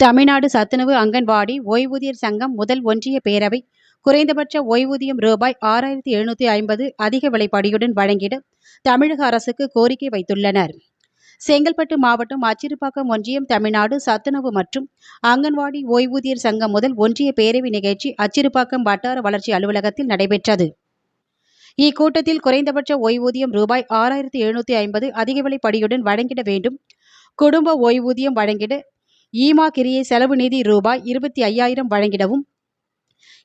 தமிழ்நாடு சத்துணவு அங்கன்வாடி ஓய்வூதியர் சங்கம் முதல் ஒன்றிய பேரவை குறைந்தபட்ச ஓய்வூதியம் ரூபாய் ஆறாயிரத்தி எழுநூற்றி ஐம்பது அதிக விலைப்படியுடன் வழங்கிட தமிழக அரசுக்கு கோரிக்கை வைத்துள்ளனர். செங்கல்பட்டு மாவட்டம் அச்சிறுபாக்கம் ஒன்றியம் தமிழ்நாடு சத்துணவு மற்றும் அங்கன்வாடி ஓய்வூதியர் சங்கம் முதல் ஒன்றிய பேரவை நிகழ்ச்சி அச்சிறுபாக்கம் வட்டார வளர்ச்சி அலுவலகத்தில் நடைபெற்றது. இக்கூட்டத்தில் குறைந்தபட்ச ஓய்வூதியம் ரூபாய் ஆறாயிரத்தி எழுநூற்றி ஐம்பது அதிக விலைப்படியுடன் வழங்கிட வேண்டும். குடும்ப ஓய்வூதியம் வழங்கிட ஈமா கிரியை செலவு நிதி ரூபாய் இருபத்தி ஐயாயிரம் வழங்கிடவும்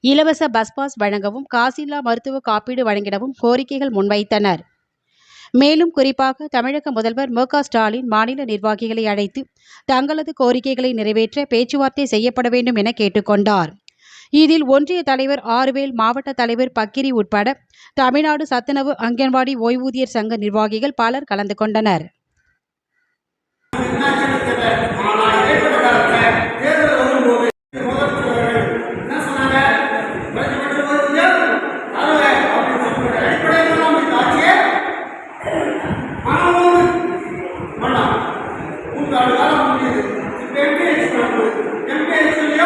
இலவச பஸ் பாஸ் வழங்கவும் காசில்லா மருத்துவ காப்பீடு வழங்கிடவும் கோரிக்கைகள் முன்வைத்தனர். மேலும் குறிப்பாக தமிழக முதல்வர் மு ஸ்டாலின் மாநில நிர்வாகிகளை அழைத்து தங்களது கோரிக்கைகளை நிறைவேற்ற பேச்சுவார்த்தை செய்யப்பட வேண்டும் என கேட்டுக்கொண்டார். இதில் ஒன்றிய தலைவர் ஆறுவேல் மாவட்ட தலைவர் பக்கிரி உட்பட தமிழ்நாடு சத்துணவு அங்கன்வாடி ஓய்வூதியர் சங்க நிர்வாகிகள் பலர் கலந்து கொண்டனர். porque ele